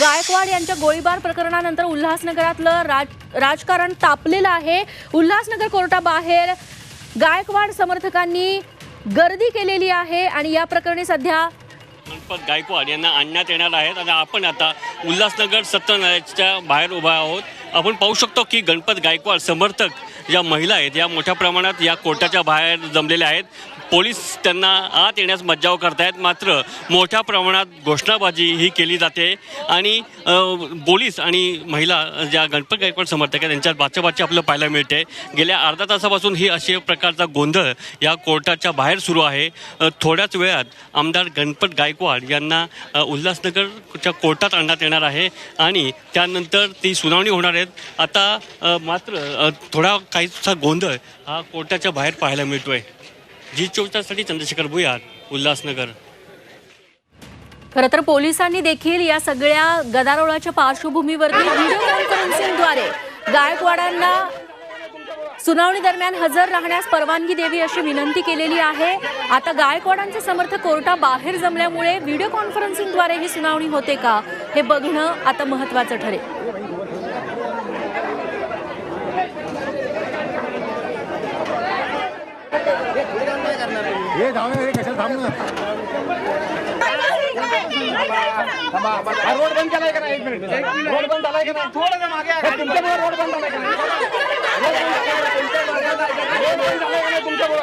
गायकवाड यांच्या गोळीबार प्रकरणानंतर उल्हासनगरातलं राज राजकारण तापलेलं आहे. उल्हासनगर कोर्टाबाहेर गायकवाड समर्थकांनी गर्दी केलेली आहे आणि या प्रकरणी सध्या गणपत गायकवाड यांना आणण्यात येणार आहेत आणि आपण आता उल्हासनगर सत्यनारायणच्या बाहेर उभा आहोत. आपण पाहू शकतो की गणपत गायकवाड समर्थक ज्या महिला आहेत. या मोठ्या प्रमाणात या कोर्टाच्या बाहेर जमलेल्या आहेत. पोलीस त्यांना आत येण्यास मज्जाव करतायत. मात्र मोठ्या प्रमाणात घोषणाबाजी ही केली जाते. आणि पोलीस आणि महिला ज्या गणपत गायकवाड समर्थक आहेत त्यांच्यात बाचाबाची आपलं पाहायला मिळते. गेल्या अर्धा तासापासून ही अशी प्रकारचा गोंधळ या कोर्टाच्या बाहेर सुरू आहे. थोड्याच वेळात आमदार गणपत गायकवाड यांना उल्हासनगरच्या कोर्टात आणण्यात येणार आहे. आणि त्यानंतर ती सुनावणी होणार आहेत आता मात्र थोडा काहीसा गोंधळ हा कोर्टाच्या बाहेर पाहायला मिळतोय. जी चोवीससाठी चंद्रशेखर भुयार उल्हासनगर. खरं तर पोलिसांनी देखील या सगळ्या गदारोळाच्या पार्श्वभूमीवरती व्हिडिओ कॉन्फरन्सिंगद्वारे गायकवाडांना सुनावणी दरम्यान हजर राहण्यास परवानगी द्यावी अशी विनंती केलेली आहे. आता गायकवाडांचे समर्थक कोर्टाबाहेर जमल्यामुळे व्हिडिओ कॉन्फरन्सिंगद्वारे ही सुनावणी होते का हे बघणं आता महत्वाचं ठरेल. हे धावणे कशाला थांबणं? हा रोड बंद केलाय का नाही? एक मिनिट. रोड बंद झालाय का नाही? थोडं मागे तुमच्यामुळे रोड बंद झालाय का नाही? रोड बंद झालाय का नाही तुमच्यामुळे